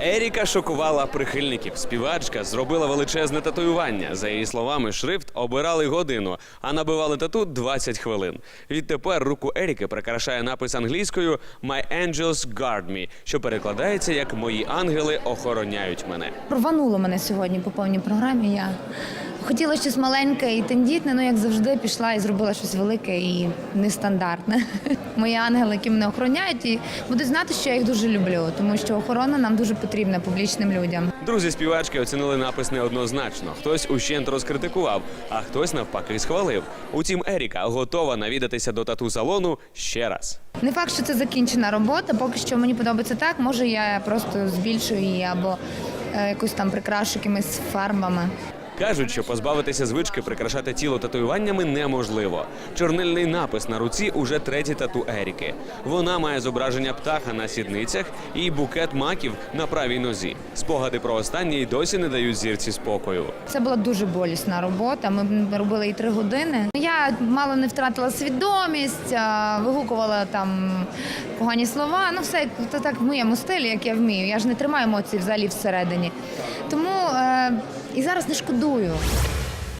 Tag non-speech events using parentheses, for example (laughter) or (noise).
Еріка шокувала прихильників. Співачка зробила величезне татуювання. За її словами, шрифт обирали годину, а набивали тату 20 хвилин. Відтепер руку Еріки прикрашає напис англійською «My angels guard me», що перекладається як Мої ангели охороняють мене. Рвануло мене сьогодні по повній програмі. Я хотіла щось маленьке і тендітне, ну як завжди, пішла і зробила щось велике і нестандартне. (laughs) Мої ангели, які мене охороняють, і будуть знати, що я їх дуже люблю, тому що охорона нам дуже потрібна публічним людям. Друзі співачки оцінили напис неоднозначно. Хтось ущент розкритикував, а хтось навпаки схвалив. Утім, Еріка готова навідатися до тату-салону ще раз. Не факт, що це закінчена робота. Поки що мені подобається так. Може, я просто збільшую її або е, якусь там прикрашу якимись фарбами. Кажуть, що позбавитися звички прикрашати тіло татуюваннями неможливо. Чорнильний напис на руці уже третій тату Еріки. Вона має зображення птаха на сідницях і букет маків на правій нозі. Спогади про останній досі не дають зірці спокою. Це була дуже болісна робота. Ми робили її три години. Я мало не втратила свідомість, вигукувала там погані слова. Ну, все це так в моєму стилі, як я вмію. Я ж не тримаю емоцій взагалі всередині. Тому е, і зараз не шкодую.